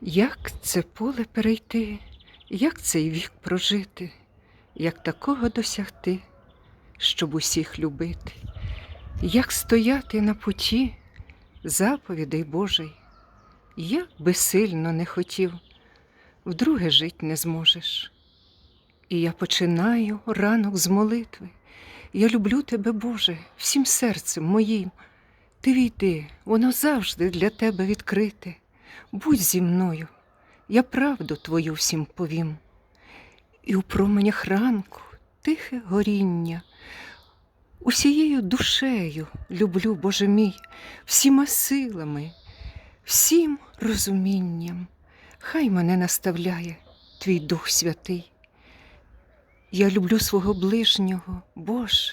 Як це поле перейти, як цей вік прожити, як такого досягти, щоб усіх любити, як стояти на путі заповідей Божий, як би сильно не хотів, вдруге жить не зможеш. І я починаю ранок з молитви. Я люблю тебе, Боже, всім серцем моїм. Ти війди, воно завжди для тебе відкрите. Будь зі мною, я правду твою всім повім. І у променях ранку тихе горіння. Усією душею люблю, Боже мій, всіма силами, всім розумінням. Хай мене наставляє твій Дух Святий. Я люблю свого ближнього, Боже.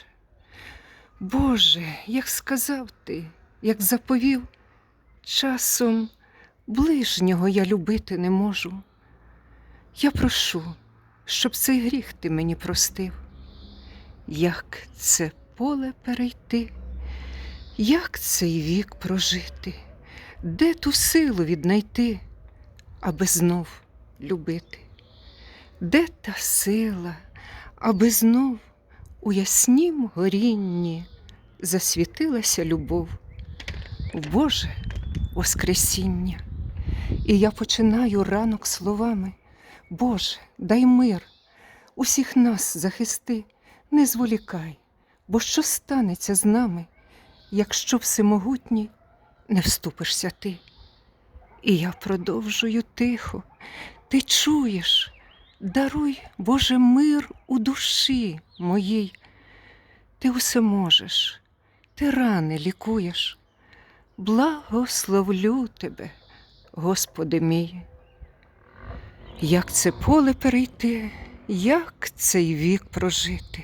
Боже, як сказав ти, як заповів, часом ближнього я любити не можу. Я прошу, щоб цей гріх ти мені простив. Як це поле перейти, як цей вік прожити, де ту силу віднайти, аби знов любити? Де та сила, аби знов у яснім горінні засвітилася любов, Боже Воскресіння. І я починаю ранок словами: Боже, дай мир, усіх нас захисти, не зволікай, бо що станеться з нами, якщо всемогутній не вступишся ти? І я продовжую тихо, ти чуєш, даруй, Боже, мир у душі моїй. Ти усе можеш, ти рани лікуєш. Благословлю тебе, Господи мій. Як це поле перейти, як цей вік прожити,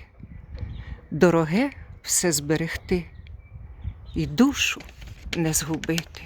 дороге все зберегти і душу не згубити.